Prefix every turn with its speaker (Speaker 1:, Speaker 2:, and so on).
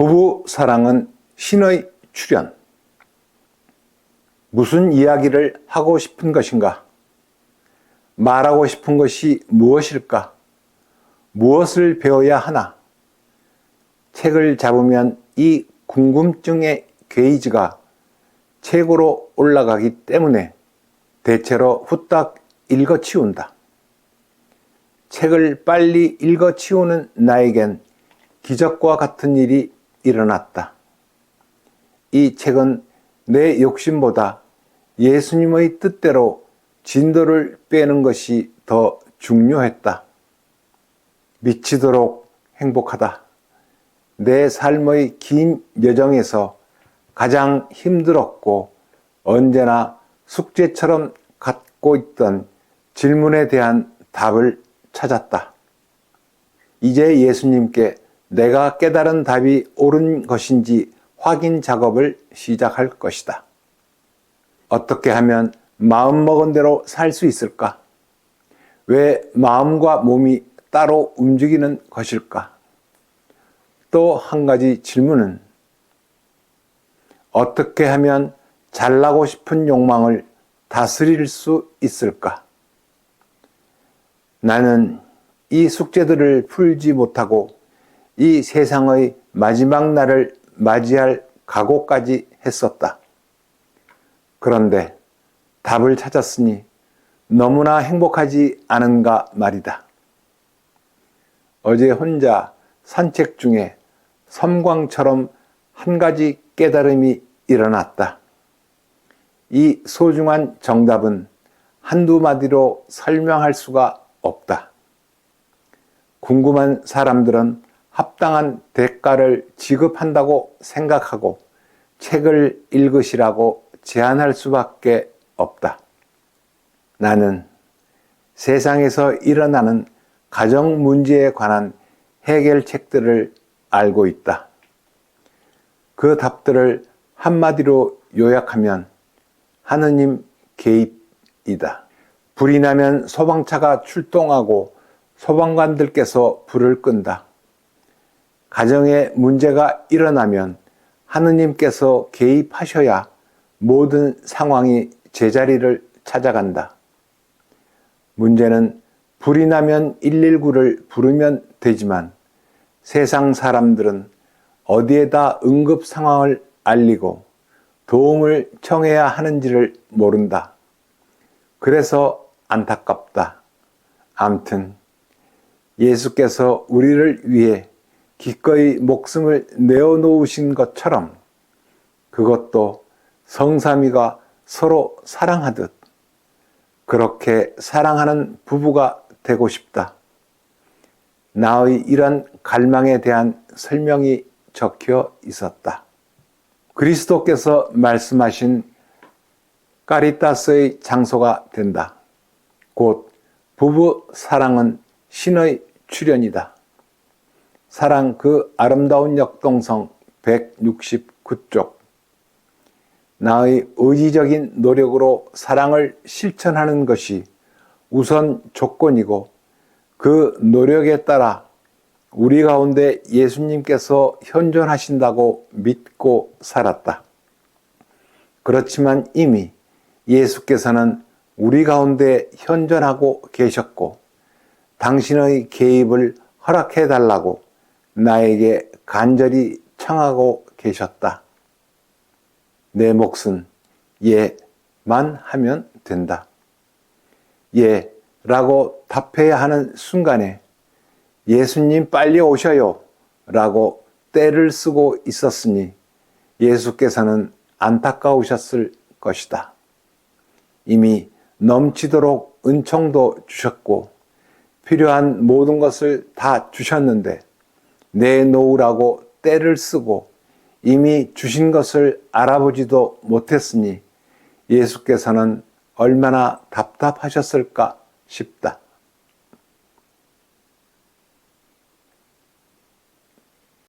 Speaker 1: 부부 사랑은 신의 출현. 무슨 이야기를 하고 싶은 것인가? 말하고 싶은 것이 무엇일까? 무엇을 배워야 하나? 책을 잡으면 이 궁금증의 게이지가 최고로 올라가기 때문에 대체로 후딱 읽어치운다. 책을 빨리 읽어치우는 나에겐 기적과 같은 일이 일어났다. 이 책은 내 욕심보다 예수님의 뜻대로 진도를 빼는 것이 더 중요했다. 미치도록 행복하다. 내 삶의 긴 여정에서 가장 힘들었고 언제나 숙제처럼 갖고 있던 질문에 대한 답을 찾았다. 이제 예수님께 내가 깨달은 답이 옳은 것인지 확인 작업을 시작할 것이다. 어떻게 하면 마음먹은 대로 살 수 있을까? 왜 마음과 몸이 따로 움직이는 것일까? 또 한 가지 질문은 어떻게 하면 잘나고 싶은 욕망을 다스릴 수 있을까? 나는 이 숙제들을 풀지 못하고 이 세상의 마지막 날을 맞이할 각오까지 했었다. 그런데 답을 찾았으니 너무나 행복하지 않은가 말이다. 어제 혼자 산책 중에 섬광처럼 한 가지 깨달음이 일어났다. 이 소중한 정답은 한두 마디로 설명할 수가 없다. 궁금한 사람들은 합당한 대가를 지급한다고 생각하고 책을 읽으시라고 제안할 수밖에 없다. 나는 세상에서 일어나는 가정 문제에 관한 해결책들을 알고 있다. 그 답들을 한마디로 요약하면 하느님 개입이다. 불이 나면 소방차가 출동하고 소방관들께서 불을 끈다. 가정에 문제가 일어나면 하느님께서 개입하셔야 모든 상황이 제자리를 찾아간다. 문제는 불이 나면 119를 부르면 되지만 세상 사람들은 어디에다 응급 상황을 알리고 도움을 청해야 하는지를 모른다. 그래서 안타깝다. 암튼 예수께서 우리를 위해 기꺼이 목숨을 내어놓으신 것처럼 그것도 성삼이가 서로 사랑하듯 그렇게 사랑하는 부부가 되고 싶다. 나의 이런 갈망에 대한 설명이 적혀 있었다. 그리스도께서 말씀하신 까리타스의 장소가 된다. 곧 부부 사랑은 신의 출현이다. 사랑 그 아름다운 역동성 169쪽. 나의 의지적인 노력으로 사랑을 실천하는 것이 우선 조건이고 그 노력에 따라 우리 가운데 예수님께서 현존하신다고 믿고 살았다. 그렇지만 이미 예수께서는 우리 가운데 현존하고 계셨고 당신의 개입을 허락해 달라고 나에게 간절히 청하고 계셨다. 내 몫은 예만 하면 된다. 예 라고 답해야 하는 순간에 예수님 빨리 오셔요 라고 때를 쓰고 있었으니 예수께서는 안타까우셨을 것이다. 이미 넘치도록 은총도 주셨고 필요한 모든 것을 다 주셨는데 내놓으라고 때를 쓰고 이미 주신 것을 알아보지도 못했으니 예수께서는 얼마나 답답하셨을까 싶다.